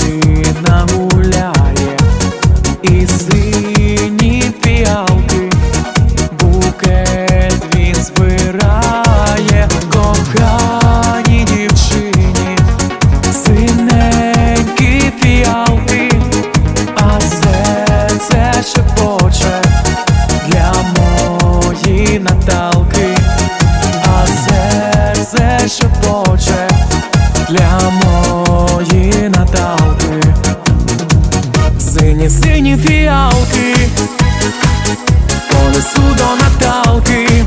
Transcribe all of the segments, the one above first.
калина гуляє, і сині фіалки, букет він збирає, кохані дівчині, синенькі фіалки, а серце шепоче для моєї наталки, а серце шепоче для моєї мої наталки, сині, сині фіалки, понесу до наталки,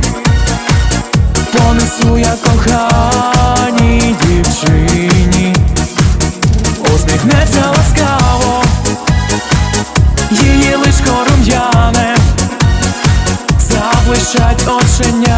понесу я коханій дівчині, усміхнеться ласкаво, її лиш рум'яне, заблищать оченя.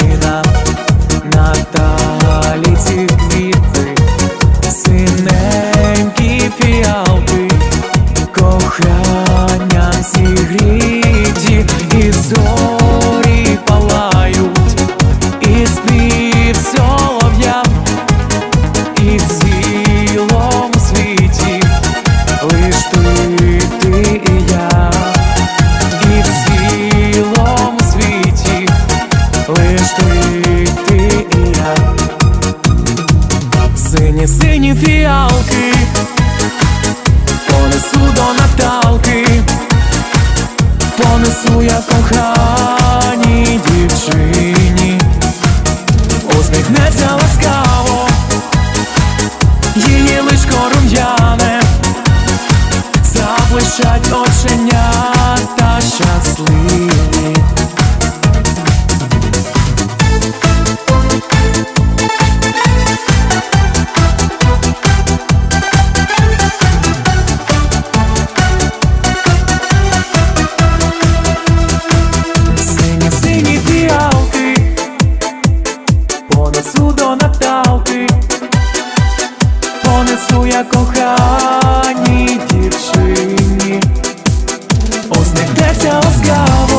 Україна на та. Сині, сині фіалки. Понесу до Наталки. Понесу я коханій дівчині. Усміхнеться ласкаво. Її лишко рум'яне. Заблищать оченята щасливі я коханій дівчині. Усміхнеться ласкаво